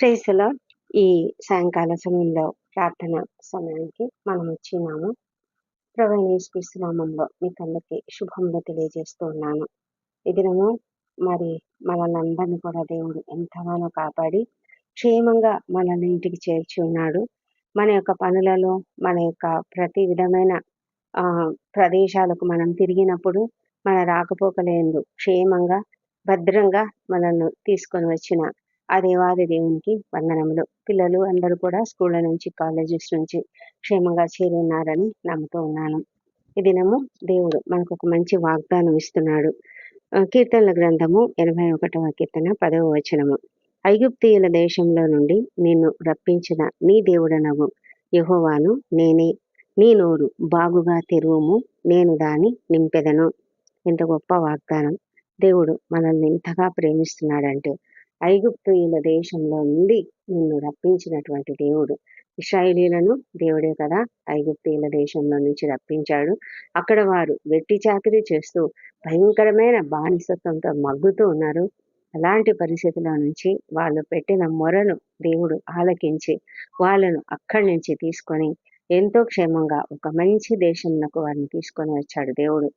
ప్రేసలో ఈ సాయంకాల సమయంలో ప్రార్థన సమయానికి మనం వచ్చినాము. ప్రవీణేశ్వరినామంలో మీకు అందరికీ శుభంలో తెలియజేస్తూ ఉన్నాను. ఈ దినము మరి మనల్ని అందరినీ కూడా దేవుడు ఎంతగానో కాపాడి క్షేమంగా మనల్ని ఇంటికి చేర్చి ఉన్నాడు. మన యొక్క పనులలో మన యొక్క ప్రతి విధమైన ఆ ప్రదేశాలకు మనం తిరిగినప్పుడు మన రాకపోకలేందు క్షేమంగా భద్రంగా మనల్ని తీసుకొని వచ్చిన ఆ దేవాది దేవునికి వందనములు. పిల్లలు అందరూ కూడా స్కూళ్ళ నుంచి కాలేజెస్ నుంచి క్షేమంగా చేరి ఉన్నారని నమ్ముతూ ఉన్నాను. ఈ దినము దేవుడు మనకు ఒక మంచి వాగ్దానం ఇస్తున్నాడు. కీర్తనల గ్రంథము ఎనభై ఒకటవ కీర్తన పదవ వచనము. ఐగుప్తీయుల దేశంలో నుండి నిన్ను రప్పించిన నీ దేవుడనవు యహోవాను నేనే. నీ నోరు బాగుగా తెరువుము నేను దాని నింపెదను. ఎంత గొప్ప వాగ్దానం. దేవుడు మనల్ని ఇంతగా ప్రేమిస్తున్నాడంటే ఐగుప్తుల దేశంలో నుండి నిన్ను రప్పించినటువంటి దేవుడు. ఇస్రాయిలీలను దేవుడే కదా ఐగుప్తీయుల దేశంలో నుంచి రప్పించాడు. అక్కడ వారు వెట్టి చాకరీ చేస్తూ భయంకరమైన బానిసత్వంతో మగ్గుతూ ఉన్నారు. అలాంటి పరిస్థితుల నుంచి వాళ్ళు పెట్టిన మొరను దేవుడు ఆలకించి వాళ్ళను అక్కడి నుంచి తీసుకొని ఎంతో క్షేమంగా ఒక మంచి దేశంలో వారిని తీసుకొని వచ్చాడు దేవుడు.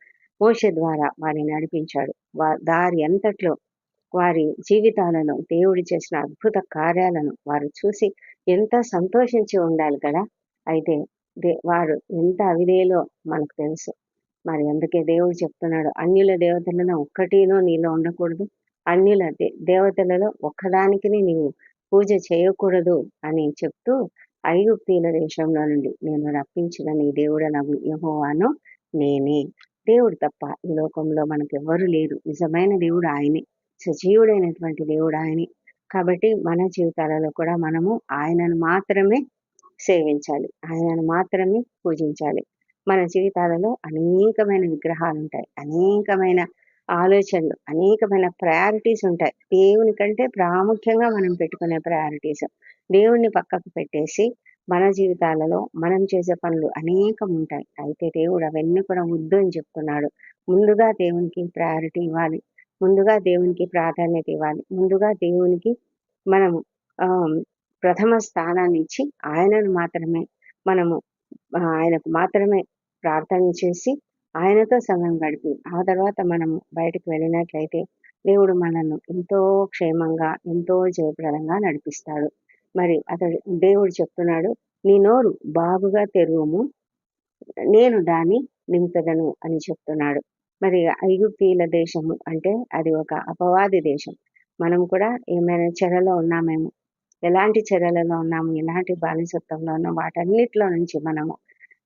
మోష ద్వారా వారిని నడిపించాడు. దారి అంతట్లో వారి జీవితాలను దేవుడు చేసిన అద్భుత కార్యాలను వారు చూసి ఎంత సంతోషించి ఉండాలి కదా? అయితే దే వారు ఎంత అవిదేలో మనకు తెలుసు. మరి అందుకే దేవుడు చెప్తున్నాడు అన్యుల దేవతలను ఒక్కటినో నీలో ఉండకూడదు. అన్యుల దేవతలలో ఒక్కదానికి నీవు పూజ చేయకూడదు అని చెప్తూ ఐగుప్తీల దేశంలో నుండి నేను రప్పించిన నీ దేవుడనగు యహోవాను నేనే. దేవుడు తప్ప ఈ లోకంలో మనకు లేరు. నిజమైన దేవుడు ఆయనే. సజీవుడైనటువంటి దేవుడు ఆయనే. కాబట్టి మన జీవితాలలో కూడా మనము ఆయనను మాత్రమే సేవించాలి. ఆయనను మాత్రమే పూజించాలి. మన జీవితాలలో అనేకమైన విగ్రహాలు ఉంటాయి. అనేకమైన ఆలోచనలు అనేకమైన ప్రయారిటీస్ ఉంటాయి. దేవుని కంటే ప్రాముఖ్యంగా మనం పెట్టుకునే ప్రయారిటీస్. దేవుణ్ణి పక్కకు పెట్టేసి మన జీవితాలలో మనం చేసే పనులు అనేకం ఉంటాయి. అయితే దేవుడు అవన్నీ కూడా వద్దు అని చెప్తున్నాడు. ముందుగా దేవునికి ప్రయారిటీ ఇవ్వాలి. ముందుగా దేవునికి ప్రాధాన్యత ఇవ్వాలి. ముందుగా దేవునికి మనము ప్రథమ స్థానాన్ని ఇచ్చి ఆయనను మాత్రమే మనము ఆయనకు మాత్రమే ప్రార్థన చేసి ఆయనతో సమయం గడిపి ఆ తర్వాత మనము బయటకు వెళ్ళినట్లయితే దేవుడు మనల్ని ఎంతో క్షేమంగా ఎంతో జయప్రదంగా నడిపిస్తాడు. మరి అతడు దేవుడు చెప్తున్నాడు నీ నోరు బాగుగా తెరువుము నేను దాన్ని నింపెదను అని చెప్తున్నాడు. మరి ఐగుప్తీల దేశము అంటే అది ఒక అపవాది దేశం. మనం కూడా ఏమైనా చెరలో ఉన్నామేమో ఎలాంటి చెరలలో ఉన్నాము ఎలాంటి బానిసత్వంలో ఉన్నాము వాటన్నిటిలో నుంచి మనము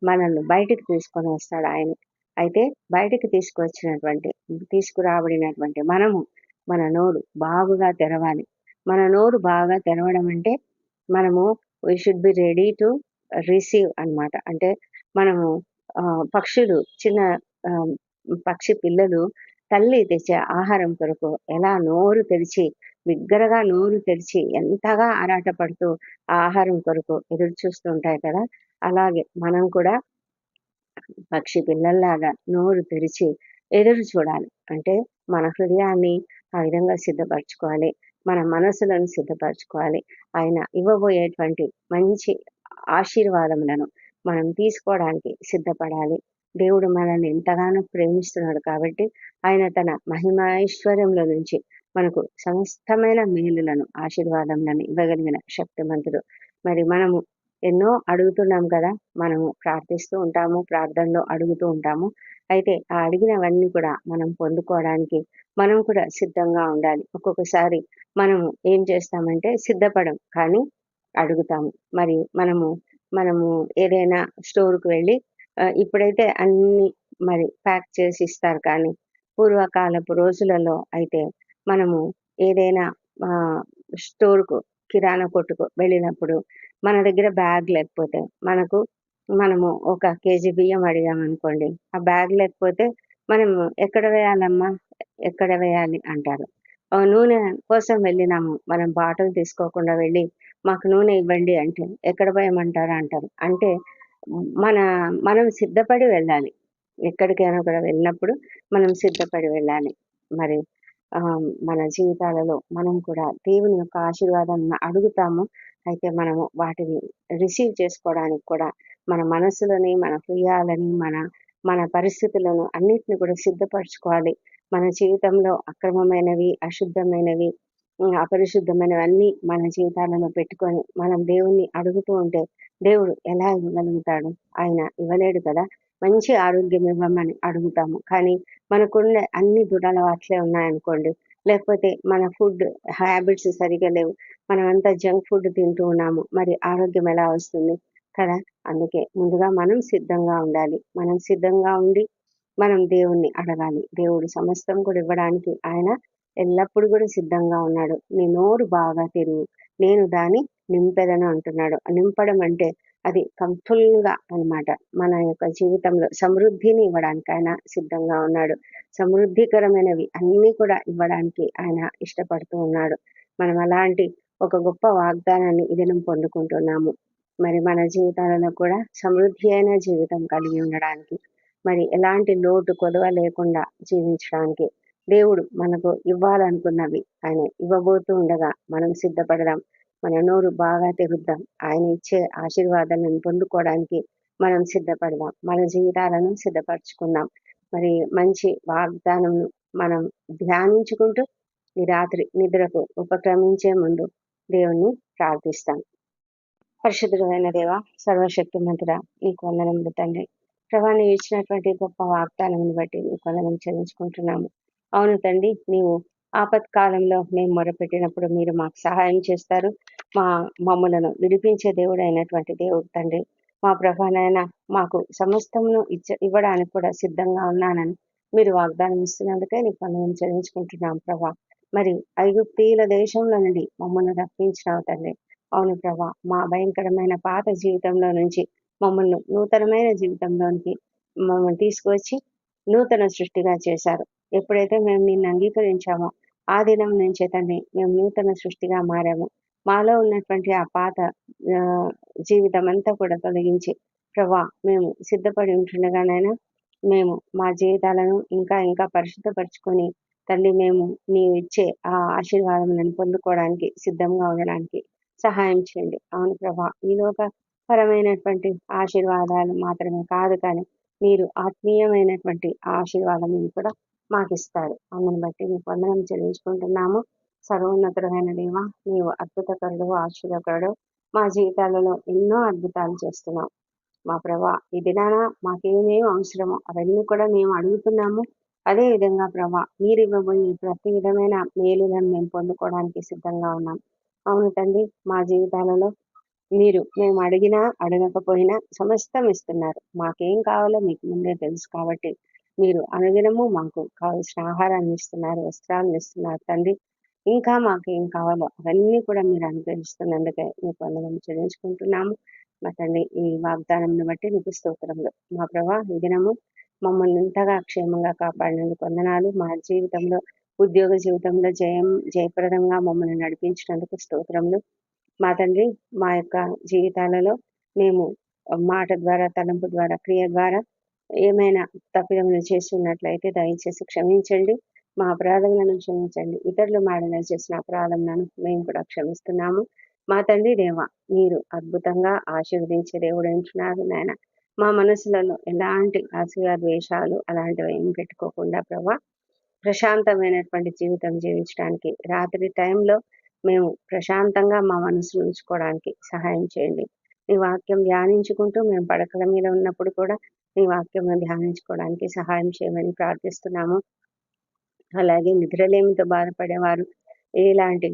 మనల్ని బయటికి తీసుకొని వస్తాడు ఆయన. అయితే బయటికి తీసుకువచ్చినటువంటి తీసుకురాబడినటువంటి మనము మన నోరు బాగుగా తెరవాలి. మన నోరు బాగా తెరవడం అంటే మనము we should be ready to receive అనమాట అంటే మనము పక్షులు చిన్న పక్షి పిల్లలు తల్లి తెచ్చే ఆహారం కొరకు ఎలా నోరు తెరిచి బిగ్గరగా నోరు తెరిచి ఎంతగా ఆరాటపడుతూ ఆహారం కొరకు ఎదురు చూస్తూ ఉంటాయి కదా! అలాగే మనం కూడా పక్షి పిల్లల్లాగా నోరు తెరిచి ఎదురు చూడాలి. అంటే మన హృదయాన్ని ఆ విధంగా సిద్ధపరచుకోవాలి. మన మనసులను సిద్ధపరచుకోవాలి. ఆయన ఇవ్వబోయేటువంటి మంచి ఆశీర్వాదములను మనం తీసుకోవడానికి సిద్ధపడాలి. దేవుడు మనల్ని ఎంతగానో ప్రేమిస్తున్నాడు కాబట్టి ఆయన తన మహిమైశ్వర్యంలో నుంచి మనకు సమస్తమైన మేలులను ఆశీర్వాదములను ఇవ్వగలిగిన శక్తిమంతుడు. మరి మనము ఎన్నో అడుగుతున్నాం కదా మనము ప్రార్థిస్తూ ఉంటాము ప్రార్థనలో అడుగుతూ ఉంటాము. అయితే ఆ అడిగినవన్నీ కూడా మనం పొందుకోవడానికి మనం కూడా సిద్ధంగా ఉండాలి. ఒక్కొక్కసారి మనము ఏం చేస్తామంటే సిద్ధపడం కానీ అడుగుతాము. మరి మనము మనము ఏదైనా స్టోర్కి వెళ్ళి ఇప్పుడైతే అన్ని మరి ప్యాక్ చేసి ఇస్తారు కానీ పూర్వకాలపు రోజులలో అయితే మనము ఏదైనా స్టోర్కు కిరాణా కొట్టుకు వెళ్ళినప్పుడు మన దగ్గర బ్యాగ్ లేకపోతే మనకు మనము ఒక కేజీ బియ్యం అడిగామనుకోండి ఆ బ్యాగ్ లేకపోతే మనం ఎక్కడ వేయాలమ్మా ఎక్కడ వేయాలి అంటారు. నూనె కోసం వెళ్ళినాము మనం బాటిల్ తీసుకోకుండా వెళ్ళి మాకు నూనె ఇవ్వండి అంటే ఎక్కడ పోయమంటారు అంటారు. అంటే మన మనం సిద్ధపడి వెళ్ళాలి. ఎక్కడికైనా కూడా వెళ్ళినప్పుడు మనం సిద్ధపడి వెళ్ళాలి. మరి మన జీవితాలలో మనం కూడా దేవుని యొక్క ఆశీర్వాదం అడుగుతాము. అయితే మనము వాటిని రిసీవ్ చేసుకోవడానికి కూడా మన మనసులని మన హృదయాలని మన మన పరిస్థితులను అన్నిటిని కూడా సిద్ధపరచుకోవాలి. మన జీవితంలో అక్రమమైనవి అశుద్ధమైనవి అపరిశుద్ధమైనవి అన్నీ మన జీవితాలలో పెట్టుకొని మనం దేవుణ్ణి అడుగుతూ ఉంటే దేవుడు ఎలా ఇవ్వగలుగుతాడు? ఆయన ఇవ్వలేడు కదా? మంచి ఆరోగ్యం ఇవ్వమని అడుగుతాము. కానీ మనకుండే అన్ని దురలవాట్లే ఉన్నాయనుకోండి. లేకపోతే మన ఫుడ్ హ్యాబిట్స్ సరిగా లేవు. మనం అంతా జంక్ ఫుడ్ తింటూ ఉన్నాము. మరి ఆరోగ్యం ఎలా వస్తుంది కదా? అందుకే ముందుగా మనం సిద్ధంగా ఉండాలి. మనం సిద్ధంగా ఉండి మనం దేవుణ్ణి అడగాలి. దేవుడు సమస్తం కూడా ఇవ్వడానికి ఆయన ఎల్లప్పుడూ కూడా సిద్ధంగా ఉన్నాడు. నీ నోరు బాగా తెరువు. నేను దాన్ని నింపెదను అంటున్నాడు. నింపడం అంటే అది కంఫుల్గా అనమాట అన్నమాట. మన యొక్క జీవితంలో సమృద్ధిని ఇవ్వడానికి ఆయన సిద్ధంగా ఉన్నాడు. సమృద్ధికరమైనవి అన్ని కూడా ఇవ్వడానికి ఆయన ఇష్టపడుతూ ఉన్నాడు. మనం అలాంటి ఒక గొప్ప వాగ్దానాన్ని ఇదనం పొందుకుంటున్నాము. మరి మన జీవితాలలో కూడా సమృద్ధి అయిన జీవితం కలిగి ఉండడానికి మరి ఎలాంటి లోటు కొదవ లేకుండా జీవించడానికి దేవుడు మనకు ఇవ్వాలనుకున్నవి ఆయన ఇవ్వబోతూ ఉండగా మనం సిద్ధపడదాం. మన నోరు బాగా తెరుద్దాం. ఆయన ఇచ్చే ఆశీర్వాదాలను పొందుకోవడానికి మనం సిద్ధపడదాం. మన జీవితాలను సిద్ధపరచుకుందాం. మరి మంచి వాగ్దానం మనం ధ్యానించుకుంటూ ఈ రాత్రి నిద్రకు ఉపక్రమించే ముందు దేవుణ్ణి ప్రార్థిస్తాం. పరిశుద్ధుడైన దేవ సర్వశక్తి మంతుడ నీకు వందనములు తండ్రి. ప్రభా నీవు ఇచ్చినటువంటి గొప్ప వాగ్దానం బట్టి నీకు వందనం చెల్లించుకుంటున్నాము. అవును తండ్రి నీవు ఆపత్కాలంలో మేము మొరపెట్టినప్పుడు మీరు మాకు సహాయం చేస్తారు. మా మమ్మలను విడిపించే దేవుడు అయినటువంటి దేవుడు తండ్రి. మా ప్రభానైనా మాకు సమస్తమును ఇచ్చ ఇవ్వడానికి కూడా సిద్ధంగా ఉన్నానని మీరు వాగ్దానం ఇస్తున్నందుకే నీకు వందనం చెల్లించుకుంటున్నాం ప్రభా. మరి ఐగుప్తీయుల దేశంలో నుండి మమ్మల్ని రప్పించినావు తండ్రి. అవును ప్రభా మా భయంకరమైన పాత జీవితంలో నుంచి మమ్మల్ని నూతనమైన జీవితంలోనికి మమ్మల్ని తీసుకువచ్చి నూతన సృష్టిగా చేశారు. ఎప్పుడైతే మేము నిన్ను అంగీకరించామో ఆ దినం నుంచే తండ్రి మేము నూతన సృష్టిగా మారాము. మాలో ఉన్నటువంటి ఆ పాత జీవితం అంతా కూడా తొలగించి ప్రభా మేము సిద్ధపడి ఉంటుండగానైనా మేము మా జీవితాలను ఇంకా ఇంకా పరిశుద్ధపరచుకొని తండ్రి మేము నీవు ఇచ్చే ఆ ఆశీర్వాదములను పొందుకోవడానికి సిద్ధంగా ఉండడానికి సహాయం చేయండి. అవును ప్రభా ఈ లోక పరమైనటువంటి ఆశీర్వాదాలు మాత్రమే కాదు కానీ మీరు ఆత్మీయమైనటువంటి ఆశీర్వాదములు కూడా మాకు ఇస్తారు అందుని బట్టి మీకు వందనం చెల్లించుకుంటున్నాము. సర్వోన్నతుడమైన దేవ నీవు అద్భుతకరుడు ఆశ్చర్యకరుడు. మా జీవితాలలో ఎన్నో అద్భుతాలు చేస్తున్నావు. మా ప్రభా ఈ దినాన మాకేమేమి అవసరమో అవన్నీ కూడా మేము అడుగుతున్నాము. అదే విధంగా ప్రభా మీరు ఇవ్వబోయే ప్రతి విధమైన మేలులను మేము పొందుకోవడానికి సిద్ధంగా ఉన్నాం. అవును తండ్రి మా జీవితాలలో మీరు మేము అడిగినా అడగకపోయినా సమస్తం ఇస్తున్నారు. మాకేం కావాలో మీకు ముందే తెలుసు కాబట్టి మీరు అనుదినము మాకు కావలసిన ఆహారాన్ని ఇస్తున్నారు వస్త్రాలను ఇస్తున్నారు. తండ్రి ఇంకా మాకు ఏం కావాలో అవన్నీ కూడా మీరు అనుగ్రహిస్తున్నందుకే మీకు అందరం చెల్లించుకుంటున్నాము. మా తండ్రి ఈ వాగ్దానం బట్టి నీకు స్తోత్రములు. మా ప్రభా ఈ దినము మమ్మల్ని ఇంతగా క్షేమంగా కాపాడినందుకు వందనాలు. మా జీవితంలో ఉద్యోగ జీవితంలో జయం జయప్రదంగా మమ్మల్ని నడిపించినందుకు స్తోత్రములు. మా తండ్రి మా యొక్క జీవితాలలో మేము మాట ద్వారా తలంపు ద్వారా క్రియ ద్వారా ఏమైనా తప్పిదములు చేసి ఉన్నట్లయితే దయచేసి క్షమించండి. మా అపరాధములను క్షమించండి. ఇతరులు మాడన చేసిన అపరాధములను మేము కూడా క్షమిస్తున్నాము. మా తండ్రి దేవ మీరు అద్భుతంగా ఆశీర్వదించే దేవుడు అంటున్నారు నాయన. మా మనసులలో ఎలాంటి ఆశయ ద్వేషాలు అలాంటివి ఏం పెట్టుకోకుండా ప్రభా ప్రశాంతమైనటువంటి జీవితం జీవించడానికి రాత్రి టైంలో మేము ప్రశాంతంగా మా మనసును ఉంచుకోవడానికి సహాయం చేయండి. మీ వాక్యం ధ్యానించుకుంటూ మేము పడకల మీద ఉన్నప్పుడు కూడా నీ వాక్యం ధ్యానించుకోవడానికి సహాయం చేయమని ప్రార్థిస్తున్నాము. అలాగే నిద్రలేమితో బాధపడేవారు ఇలాంటి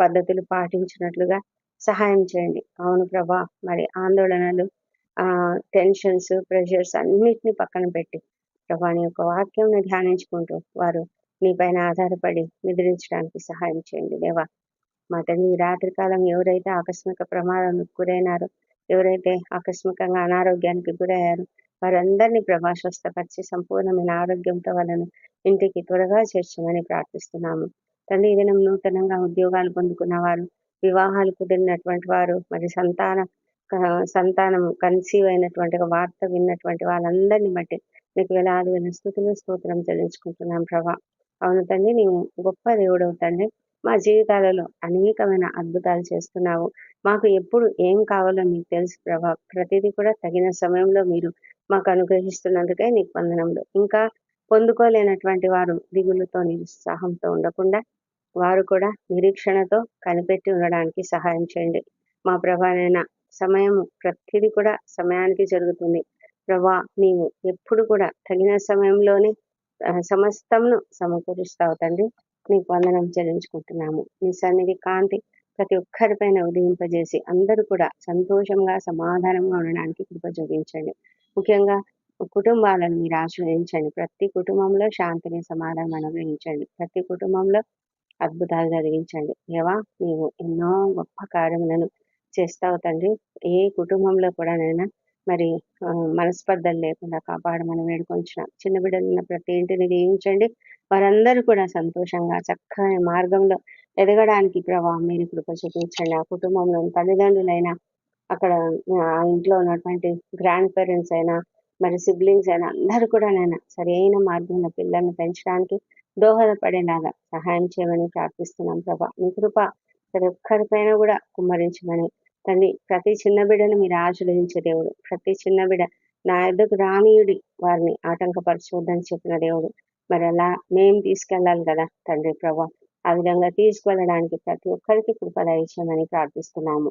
పద్ధతులు పాటించినట్లుగా సహాయం చేయండి. అవును ప్రభా మరి ఆందోళనలు ఆ టెన్షన్స్ ప్రెషర్స్ అన్నిటిని పక్కన పెట్టి ప్రభా నీ యొక్క వాక్యం ధ్యానించుకుంటూ వారు మీ పైన ఆధారపడి నిద్రించడానికి సహాయం చేయండి దేవా. మా తండ్రి రాత్రికాలం రాత్రి కాలం ఎవరైతే ఆకస్మిక ప్రమాదం గురైనారో ఎవరైతే ఆకస్మికంగా అనారోగ్యానికి గురయ్యారో వారందరినీ ప్రభా స్వస్థపరిచి సంపూర్ణమైన ఆరోగ్యంతో వాళ్ళను ఇంటికి త్వరగా చేర్చమని ప్రార్థిస్తున్నాము. తండ్రి ఈ దినం నూతనంగా ఉద్యోగాలు పొందుకున్న వారు వివాహాలు కుదిరినటువంటి వారు మరి సంతాన సంతానం కన్సీవ్ అయినటువంటి వార్త విన్నటువంటి వాళ్ళందరినీ బట్టి మీకు వేలాది వేల స్థుతులు స్తోత్రం చెల్లించుకుంటున్నాం ప్రభా. అవును తండ్రి నీవు గొప్ప దేవుడవు తండ్రి. మా జీవితాలలో అనేకమైన అద్భుతాలు చేస్తున్నావు. మాకు ఎప్పుడు ఏం కావాలో మీకు తెలుసు ప్రభా. ప్రతిదీ కూడా తగిన సమయంలో మీరు మాకు అనుగ్రహిస్తున్నందుకే నీకు వందనములు. ఇంకా పొందుకోలేనటువంటి వారు దిగులుతో నిరుత్సాహంతో ఉండకుండా వారు కూడా నిరీక్షణతో కనిపెట్టి ఉండడానికి సహాయం చేయండి. మా ప్రభానైనా సమయము ప్రతిదీ కూడా సమయానికి జరుగుతుంది. ప్రభా నీవు ఎప్పుడు కూడా తగిన సమయంలోనే సమస్తమును సమకూరుస్తావు తండ్రి. నీకు వందనం చెల్లించుకుంటున్నాము. నీ సన్నిధి కాంతి ప్రతి ఒక్కరిపైన ఉదయింపజేసి అందరూ కూడా సంతోషంగా సమాధానంగా ఉండడానికి కృప చూపించండి. ముఖ్యంగా కుటుంబాలను మీరు ఆశ్రయించండి. ప్రతి కుటుంబంలో శాంతిని సమాధానం అనుగ్రహించండి. ప్రతి కుటుంబంలో అద్భుతాలు జరిగించండి. ఏవా నీవు ఎన్నో గొప్ప కార్యములను చేస్తావు తండ్రి. ఏ కుటుంబంలో కూడా నైనా మరి మనస్పర్ధలు లేకుండా కాపాడమని వేడుకొంచిన చిన్న బిడ్డలు ఉన్న ప్రతి ఇంటిని దీవించండి. వారందరూ కూడా సంతోషంగా చక్కని మార్గంలో ఎదగడానికి ప్రభావం మీరు కృప చూపించండి. ఆ కుటుంబంలో తల్లిదండ్రులైనా అక్కడ ఆ ఇంట్లో ఉన్నటువంటి గ్రాండ్ పేరెంట్స్ అయినా మరి సిబ్లింగ్స్ అయినా అందరూ కూడా నైనా సరైన మార్గంలో పిల్లల్ని పెంచడానికి దోహదపడేలాగా సహాయం చేయమని ప్రార్థిస్తున్నాం ప్రభా. మీ కృప ప్రతి ఒక్కరిపైన కూడా కుమ్మరించమని తండ్రి ప్రతి చిన్న బిడ్డను మీరు ఆశ్రయించే దేవుడు. ప్రతి చిన్న బిడ్డ నా ఎద్దకు రానీయుడి వారిని ఆటంకపరచవద్దని చెప్పిన దేవుడు. మరి అలా మేము తీసుకెళ్ళాలి కదా తండ్రి ప్రభా. ఆ విధంగా తీసుకువెళ్ళడానికి ప్రతి ఒక్కరికి కృపద ఇచ్చామని ప్రార్థిస్తున్నాము.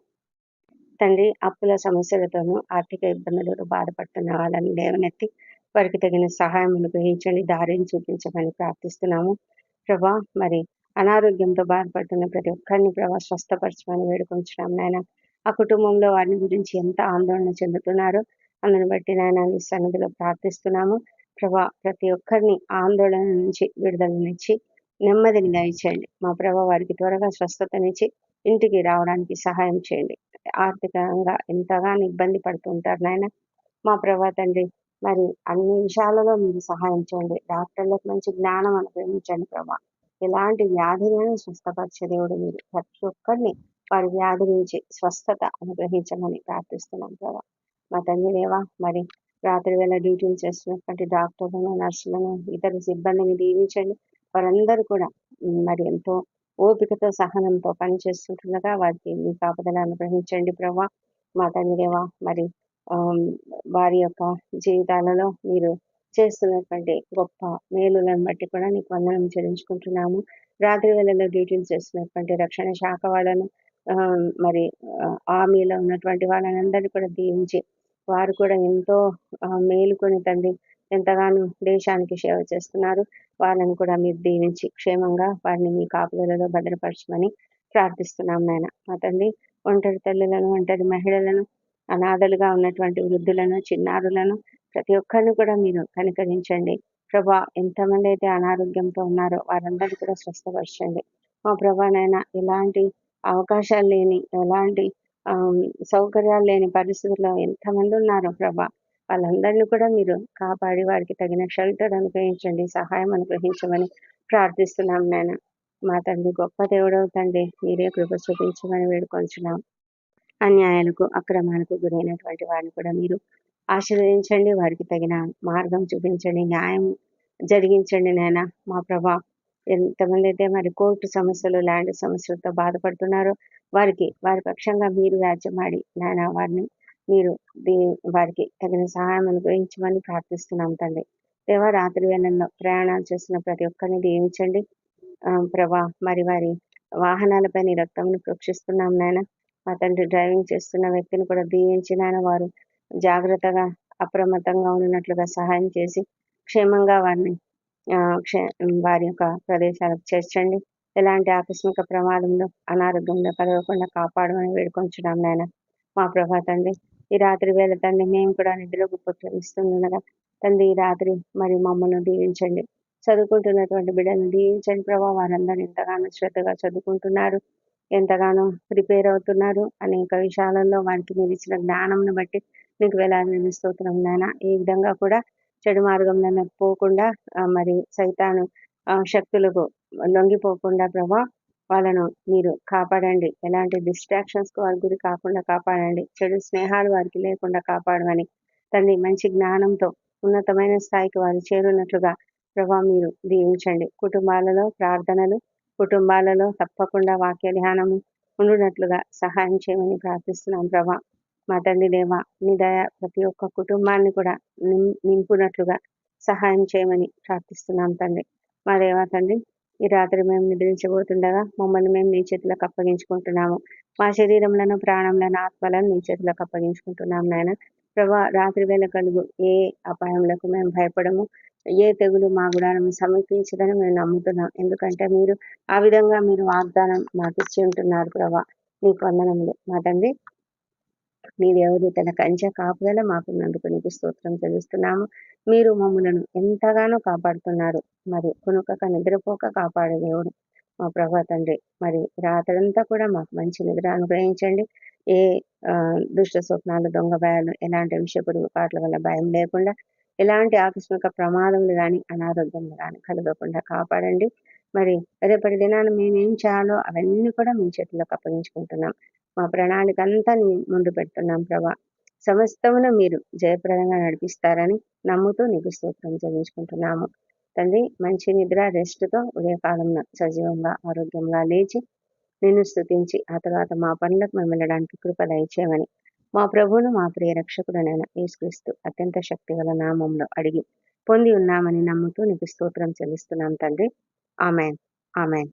తండ్రి అప్పుల సమస్యలతోనూ ఆర్థిక ఇబ్బందులతో బాధపడుతున్న వాళ్ళని లేవనెత్తి వారికి తగిన సహాయం అనుగ్రహించండి దారిని చూపించమని ప్రార్థిస్తున్నాము. ప్రభా మరి అనారోగ్యంతో బాధపడుతున్న ప్రతి ఒక్కరిని ప్రభా స్వస్థపరచమని వేడుకొంచున్నాం నాయన. ఆ కుటుంబంలో వారిని గురించి ఎంత ఆందోళన చెందుతున్నారో అందుని బట్టి నాయన సన్నిధిలో ప్రార్థిస్తున్నాము. ప్రభా ప్రతి ఒక్కరిని ఆందోళన నుంచి విడుదలనిచ్చి నెమ్మదిని దయచేయండి. మా ప్రభా వారికి త్వరగా స్వస్థతనిచ్చి ఇంటికి రావడానికి సహాయం చేయండి. ఆర్థికంగా ఎంతగానో ఇబ్బంది పడుతుంటారు నాయన. మా ప్రభా తండ్రి మరి అన్ని విషయాలలో మీరు సహాయం చేయండి. డాక్టర్లకు మంచి జ్ఞానం అనుగ్రహించండి ప్రభా. ఎలాంటి వ్యాధినైనా స్వస్థపరిచే దేవుడు మీరు. ప్రతి ఒక్కరిని వారి వ్యాధి నుంచి స్వస్థత అనుగ్రహించమని ప్రార్థిస్తున్నాం ప్రభా. మా తండ్రి దేవా మరి రాత్రి వేళ డ్యూటీలు చేస్తున్నటువంటి డాక్టర్లను నర్సులను ఇతర సిబ్బందిని దీవించండి. వారందరూ కూడా మరి ఎంతో ఓపికతో సహనంతో పనిచేస్తుంటుండగా వారికి మీ కాపుదల అనుగ్రహించండి ప్రభా. మా తండ్రి దేవా మరి వారి యొక్క జీవితాలలో మీరు చేస్తున్నటువంటి గొప్ప మేలులను బట్టి కూడా నీకు వందనం చెల్లించుకుంటున్నాము. రాత్రి వేళలో డ్యూటీలు చేస్తున్నటువంటి రక్షణ శాఖ వాళ్ళను మరి ఆర్మీలో ఉన్నటువంటి వాళ్ళందరినీ కూడా దీవించి వారు కూడా ఎంతో మేలుకొని తండ్రి ఎంతగానో దేశానికి సేవ చేస్తున్నారు. వాళ్ళని కూడా మీరు దీవించి క్షేమంగా వారిని మీ కాపులలో భద్రపరచమని ప్రార్థిస్తున్నాం నాయన. మా తండ్రి ఒంటరి తల్లులను ఒంటరి మహిళలను అనాథలుగా ఉన్నటువంటి వృద్ధులను చిన్నారులను ప్రతి ఒక్కరిని కూడా మీరు కనికరించండి. ప్రభా ఎంతమంది అయితే అనారోగ్యంతో ఉన్నారో వారందరినీ కూడా స్వస్థపరచండి. మా ప్రభానైనా ఎలాంటి అవకాశాలు లేని ఎలాంటి సౌకర్యాలు లేని పరిస్థితుల్లో ఎంతమంది ఉన్నారో ప్రభా. వాళ్ళందరినీ కూడా మీరు కాపాడి వారికి తగిన షెల్టర్ అనుగ్రహించండి సహాయం అనుగ్రహించమని ప్రార్థిస్తున్నాం నేను మా తండ్రి గొప్ప దేవుడవు తండ్రి మీరే కృప చూపించమని వేడుకొంచున్నాం. అన్యాయాలకు అక్రమాలకు గురైనటువంటి వారిని కూడా మీరు ఆశీర్వదించండి వారికి తగిన మార్గం చూపించండి న్యాయం జరిగించండి నాయన. మా ప్రభా ఎంతమంది అయితే మరి కోర్టు సమస్యలు ల్యాండ్ సమస్యలతో బాధపడుతున్నారో వారికి వారి పక్షంగా మీరు వ్యాజ్యమాడి నాయన వారిని మీరు వారికి తగిన సహాయం అనుగ్రహించమని ప్రార్థిస్తున్నాం తండ్రి. దేవా రాత్రి వేళల్లో ప్రయాణాలు చేస్తున్న ప్రతి ఒక్కరిని దీవించండి. ప్రభా మరి వారి వాహనాలపై నీ రక్తంను ప్రోక్షిస్తున్నాం నాయన. మా తండ్రి డ్రైవింగ్ చేస్తున్న వ్యక్తిని కూడా దీవించి నాయన వారు జాగ్రత్తగా అప్రమత్తంగా ఉన్నట్లుగా సహాయం చేసి క్షేమంగా వారిని వారి యొక్క ప్రదేశాలకు చేర్చండి. ఎలాంటి ఆకస్మిక ప్రమాదంలో అనారోగ్యంలో కలగకుండా కాపాడమని వేడుకొంచున్నాం నాయన. మా ప్రభా తండ్రి ఈ రాత్రి వేళ తండ్రి మేము కూడా నిద్రకు పుట్టిస్తుండగా తండ్రి ఈ రాత్రి మరి మమ్మల్ని దీవించండి. చదువుకుంటున్నటువంటి బిడ్డలను దీవించండి ప్రభా. వారందరూ ఎంతగానో శ్రద్ధగా చదువుకుంటున్నారు ఎంతగానో ప్రిపేర్ అవుతున్నారు. అనేక విషయాలలో వారికి మీరు ఇచ్చిన జ్ఞానంను బట్టి మీకు వేలాది స్తోత్రం నాయన. ఈ విధంగా కూడా చెడు మార్గంలో పోకుండా మరి సైతాను శక్తులకు లొంగిపోకుండా ప్రభా వాళ్ళను మీరు కాపాడండి. ఎలాంటి డిస్ట్రాక్షన్స్ వారి గురి కాకుండా కాపాడండి. చెడు స్నేహాలు వారికి లేకుండా కాపాడమని తండ్రి మంచి జ్ఞానంతో ఉన్నతమైన స్థాయికి వారు చేరున్నట్లుగా ప్రభా మీరు దీవించండి. కుటుంబాలలో ప్రార్థనలు కుటుంబాలలో తప్పకుండా వాక్య ధ్యానము ఉండునట్లుగా సహాయం చేయమని ప్రార్థిస్తున్నాం ప్రభా. మా తండ్రి దేవ మీ దయ ప్రతి ఒక్క కుటుంబాన్ని కూడా నింపునట్లుగా సహాయం చేయమని ప్రార్థిస్తున్నాం తండ్రి. మా దేవా తండ్రి ఈ రాత్రి మేము నిద్రించబోతుండగా మమ్మల్ని మేము నీ చేతులకు అప్పగించుకుంటున్నాము. మా శరీరంలోను ప్రాణంలోను ఆత్మలను నీ చేతులకు అప్పగించుకుంటున్నాము నాయన. ప్రభా రాత్రి వేళ కలుగు ఏ అపాయములకు మేము భయపడము ఏ తెగులు మా గుడాలను సమీపించదని మేము నమ్ముతున్నాం. ఎందుకంటే మీరు ఆ విధంగా మీరు వాగ్దానం మాకు ఇచ్చి ఉంటున్నారు ప్రభా. నీకు వందనములు. మా తండ్రి మీ దేవుడు తన కంచె కాపుదల మాకున్నందుకు నీకు స్తోత్రం చెల్లిస్తున్నాము. మీరు మమ్మలను ఎంతగానో కాపాడుతున్నారు. మరి కునుకక నిద్రపోక కాపాడే దేవుడు. మా ప్రభా తండ్రి మరి రాత్రంతా కూడా మాకు మంచి నిద్ర అనుగ్రహించండి. ఏ దుష్ట స్వప్నాలు దొంగ భయాలు ఎలాంటి విషపుడు పాటల వల్ల భయం లేకుండా ఎలాంటి ఆకస్మిక ప్రమాదములు కానీ అనారోగ్యములు కానీ కలగకుండా కాపాడండి. మరి రేపటి దినాలు మేమేం చేయాలో అవన్నీ కూడా మీ చేతిలోకి అప్పగించుకుంటున్నాం మా ప్రణాళిక అంతా నీ ముందు పెడుతున్నాం ప్రభా. సమస్తమును మీరు జయప్రదంగా నడిపిస్తారని నమ్ముతూ నీకు స్తోత్రం చెల్లించుకుంటున్నాము. తండ్రి మంచి నిద్ర రెస్ట్తో ఉదయకాలంలో సజీవంగా ఆరోగ్యంగా లేచి నిన్ను స్థుతించి ఆ తర్వాత మా పనులకు మేము వెళ్ళడానికి కృప దయచేయమని మా ప్రభువును మా ప్రియ రక్షకుడనైన యేసుక్రీస్తు అత్యంత శక్తిగల నామంలో అడిగి పొంది ఉన్నామని నమ్ముతూ నీకు స్తోత్రం చెల్లిస్తున్నాం తండ్రి. ఆమెన్. ఆమెన్.